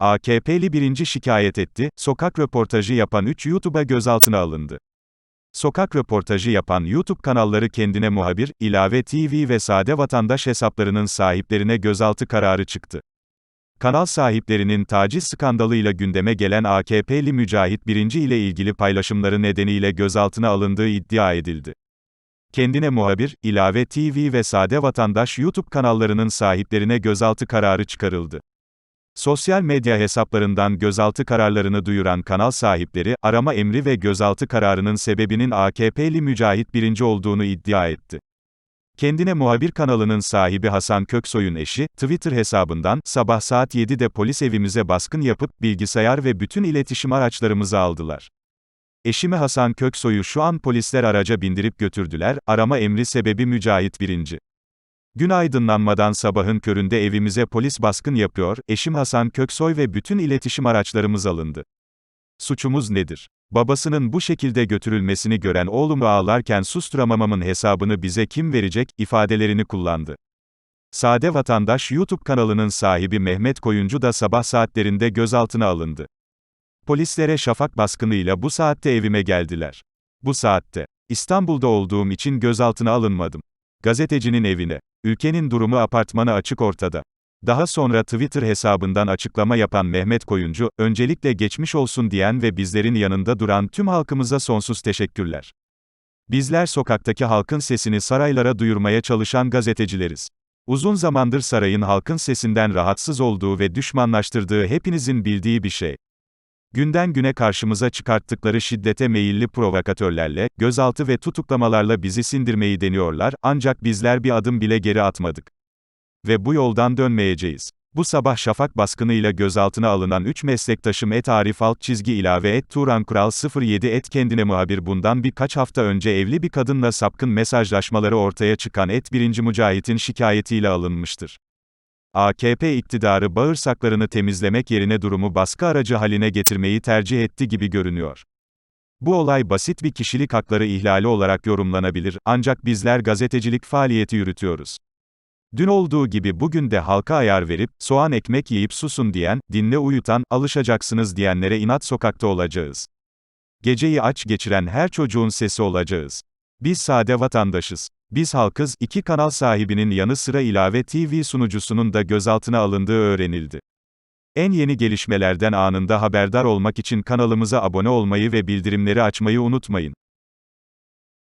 AKP'li birinci şikayet etti, sokak röportajı yapan 3 YouTube'a gözaltına alındı. Sokak röportajı yapan YouTube kanalları kendine muhabir, ilave TV ve sade vatandaş hesaplarının sahiplerine gözaltı kararı çıktı. Kanal sahiplerinin taciz skandalıyla gündeme gelen AKP'li Mücahit Birinci ile ilgili paylaşımları nedeniyle gözaltına alındığı iddia edildi. Kendine muhabir, ilave TV ve sade vatandaş YouTube kanallarının sahiplerine gözaltı kararı çıkarıldı. Sosyal medya hesaplarından gözaltı kararlarını duyuran kanal sahipleri, arama emri ve gözaltı kararının sebebinin AKP'li Mücahit Birinci olduğunu iddia etti. Kendine muhabir kanalının sahibi Hasan Köksoy'un eşi, Twitter hesabından, sabah saat 7'de polis evimize baskın yapıp, bilgisayar ve bütün iletişim araçlarımızı aldılar. Eşimi Hasan Köksoy'u şu an polisler araca bindirip götürdüler, arama emri sebebi Mücahit Birinci. Gün aydınlanmadan sabahın köründe evimize polis baskın yapıyor, eşim Hasan Köksoy ve bütün iletişim araçlarımız alındı. Suçumuz nedir? Babasının bu şekilde götürülmesini gören oğlum ağlarken susturamamamın hesabını bize kim verecek, ifadelerini kullandı. Sade Vatandaş YouTube kanalının sahibi Mehmet Koyuncu da sabah saatlerinde gözaltına alındı. Polislere şafak baskınıyla bu saatte evime geldiler. Bu saatte, İstanbul'da olduğum için gözaltına alınmadım. Gazetecinin evine. Ülkenin durumu apartmanı açık ortada. Daha sonra Twitter hesabından açıklama yapan Mehmet Koyuncu, öncelikle geçmiş olsun diyen ve bizlerin yanında duran tüm halkımıza sonsuz teşekkürler. Bizler sokaktaki halkın sesini saraylara duyurmaya çalışan gazetecileriz. Uzun zamandır sarayın halkın sesinden rahatsız olduğu ve düşmanlaştırdığı hepinizin bildiği bir şey. Günden güne karşımıza çıkarttıkları şiddete meyilli provokatörlerle, gözaltı ve tutuklamalarla bizi sindirmeyi deniyorlar, ancak bizler bir adım bile geri atmadık. Ve bu yoldan dönmeyeceğiz. Bu sabah şafak baskınıyla gözaltına alınan 3 meslektaşım et Arif alt çizgi ilave et Turan Kural 07 et kendine muhabir bundan birkaç hafta önce evli bir kadınla sapkın mesajlaşmaları ortaya çıkan et 1. Mücahit'in şikayetiyle alınmıştır. AKP iktidarı bağırsaklarını temizlemek yerine durumu baskı aracı haline getirmeyi tercih etti gibi görünüyor. Bu olay basit bir kişilik hakları ihlali olarak yorumlanabilir, ancak bizler gazetecilik faaliyeti yürütüyoruz. Dün olduğu gibi bugün de halka ayar verip, soğan ekmek yiyip susun diyen, dinle uyutan, alışacaksınız diyenlere inat sokakta olacağız. Geceyi aç geçiren her çocuğun sesi olacağız. Biz sade vatandaşız. Biz halkız, iki kanal sahibinin yanı sıra ilave TV sunucusunun da gözaltına alındığı öğrenildi. En yeni gelişmelerden anında haberdar olmak için kanalımıza abone olmayı ve bildirimleri açmayı unutmayın.